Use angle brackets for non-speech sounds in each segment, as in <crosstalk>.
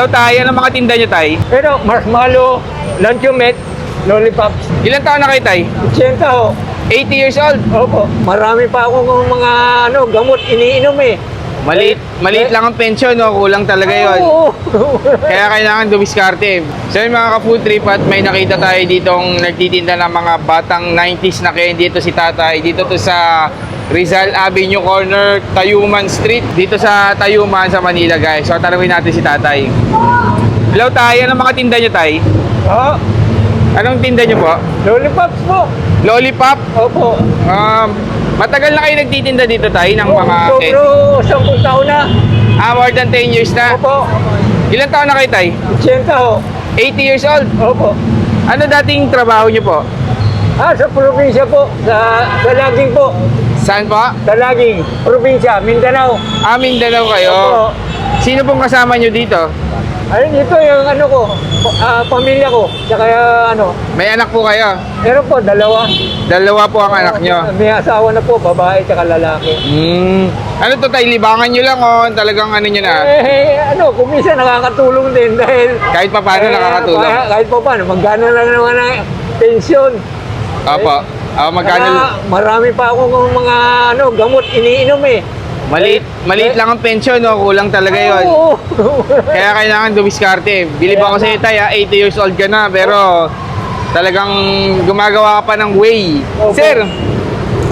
Hello, tay. Ano mga tinda nyo, tay? Pero marshmallow, luncheonette, lollipops, Ilan taon na kayo, tay? 80 ho. 80 years old. Opo, marami pa akong mga ano, gamot iniinom eh. Maliit, maliit lang ang pension, no? Kulang talaga yon. Oo. Kaya kailangan dumiskarte. So yun mga ka-food trip at may nakita tayo ditong nagtitinda ng mga batang 90s na candy. Dito si tatay. Dito to sa Rizal Avenue Corner, Tayuman Street. Dito sa Tayuman sa Manila guys. So tanungin natin si tatay. Hello tay, ano mga tinda nyo tay? Ah, Anong tinda nyo po? lollipops po. Lollipop? Opo. Um, matagal na kayo nagtitinda dito tay ng mga? Sobro 10 taon na. Ah, more than 10 years na. Opo. Ilan taon na kayo tay? 80 ho. 80 years old. Opo. Ano dating trabaho nyo po? Ah, sa probinsya po. Sa, sa Laging po. Saan po? Sa Laging. Probinsya, Mindanao. Ah, Mindanao kayo. Opo. Sino pong kasama nyo dito? Ayun, ito yung ano ko. ah, pamilya ko. Tsaka ano. May anak po kayo. Meron po, dalawa. Dalawa po ang anak nyo. May asawa na po, babae tsaka lalaki. Hmm. Ano to tayo, libangan nyo lang o talagang ano nyo na? Eh, ano, kung minsan nakakatulong din dahil... Kahit pa paano eh, nakakatulong. Kahit, kahit pa paano, magkano lang naman ang pensyon. Opo. Ah, magkano? Kaya marami pa akong mga ano, gamot iniinom eh. Maliit, maliit lang ang pension, no? Kulang talaga yon. Oo. <laughs> Kaya kailangan dumiskarte. Bilib ako sa iyo, tay, ah. 80 years old ka na, pero talagang gumagawa ka pa ng way. Opo. Sir,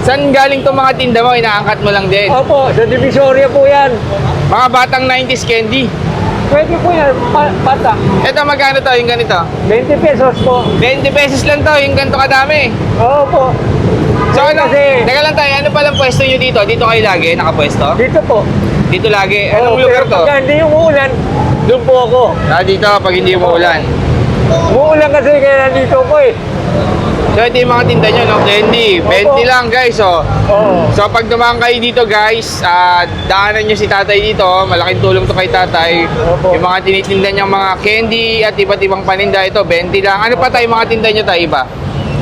saan galing to mga tinda mo? Inaangkat mo lang din. Opo, sa Divisoria po yan. Mga batang 90s candy. Pwede po yan, pa- bata. Ito, magkano to, yung ganito? 20 pesos po. 20 pesos lang to, yung ganito kadami. Opo. So Eh, ano, kasi, teka lang tayo, ano palang pwesto nyo dito? Dito kayo lagi, nakapwesto? dito po. Dito lagi. Oo, Anong lugar pero to? Pagka hindi umuulan, doon po ako. Ah, dito pag hindi umuulan. Umuulan kasi kaya nandito ko eh. So ito yung mga tinda nyo, no? Candy. 20 lang guys, oh. Oo. So pag dumaan kayo dito guys, ah, daanan nyo si tatay dito. Malaking tulong to kay tatay. Opo. Yung mga tinitinda niyang mga candy at iba't ibang paninda ito, 20 lang. Ano pa tayo mga tinda nyo tayo iba?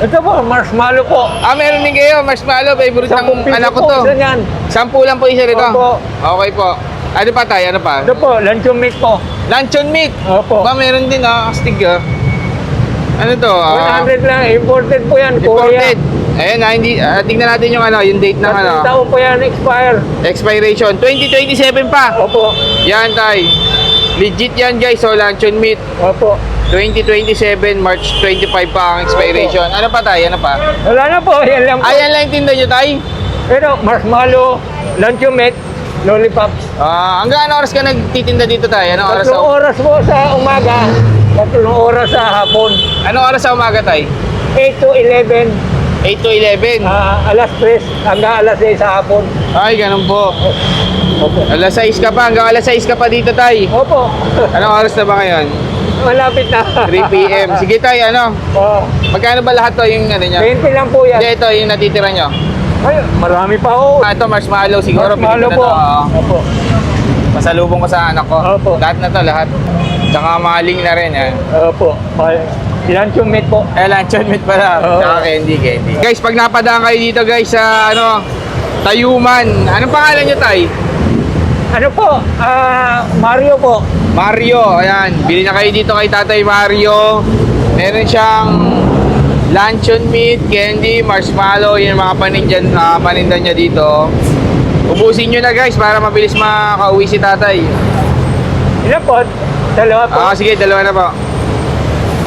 Ito po, marshmallow po. Ah, meron din kayo, marshmallow, favorite Sampung ng piso anak ko po, to. isa niyan. Sampu lang po isa rito. Opo. Okay po. Ano pa tayo? Ano pa? Ito po, luncheon meat po. Luncheon meat. Opo. Ba, meron din ah, astig ah. Ano to? Ah, 100 lang, imported po yan, Korea. imported. Ayan ah, hindi, ah, tingnan natin yung ano, yung date ng ano. Tatlong taon po yan expire. Expiration, 2027 pa. Opo. Yan tay. Legit yan guys, so luncheon meat. Opo. 2027, March 25 pa ang expiration. Ano pa tayo? Ano pa? Wala na po, yan lang po. Ayan lang yung tinda nyo tay. Pero marshmallow, luncheon meat, lollipops. Ah, hanggang ano oras ka nagtitinda dito tayo? Anong oras Tatlong oras po sa umaga, tatlong oras sa hapon. anong oras sa umaga tay? 8 to 11, 8 to 11. ah, alas 3 hanggang alas 6 sa hapon. Ay, ganun po. Opo. Alas 6 ka pa, hanggang alas 6 ka pa dito tay. Opo. Anong oras na ba ngayon? Malapit na. 3 p.m. <laughs> Sige tay, ano? Oh, Magkano ba lahat to yung ano nyo? 20 lang po yan. Hindi, ito yung natitira nyo. Ay, marami pa oh. Ah, ito marshmallow siguro. Marshmallow po. na to, oo. Opo. Pasalubong ko sa anak ko. Opo. Lahat na to, lahat. Tsaka maling na rin, eh. Opo. Mal- Luncheon meat po. Eh, luncheon meat pala. Oo. Tsaka candy, candy. Guys, pag napadaan kayo dito, guys, sa, ano, Tayuman. Anong pangalan nyo, Tay? Ano po? Ah, Mario po. Mario, ayan. Bili na kayo dito kay Tatay Mario. Meron siyang luncheon meat, candy, marshmallow, yung mga paninda, uh, paninda niya dito. Ubusin nyo na guys para mabilis makauwi si Tatay. Ilan po? Dalawa po. Ah, sige, dalawa na po.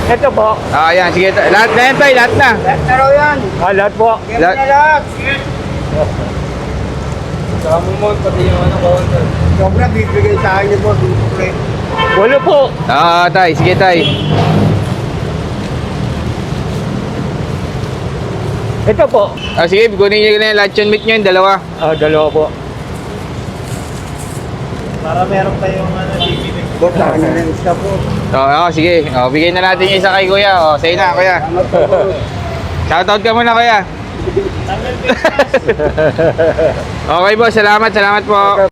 Ito po. Ah, ayan, sige. Lahat na yan, Tay, lahat na. Laro yan. Ah, lahat po. Lahat. lahat. Kasama mo, pati yung ano ko. Sobra, bibigay sa akin mo, dupre. Walo po. Ah, Tay, sige, Tay. Ito po. Ah, sige, kunin nyo na yung luncheon meat nyo, yung dalawa. Ah, dalawa po. Para meron kayong ano, bibigay. Boss, akin na rin isa po. So, oh, sige. Oh, bigay na natin yung isa kay Kuya. Oh, sa'yo na, Kuya. Shoutout ka muna, Kuya. <laughs> okay, boss. Salamat, salamat po.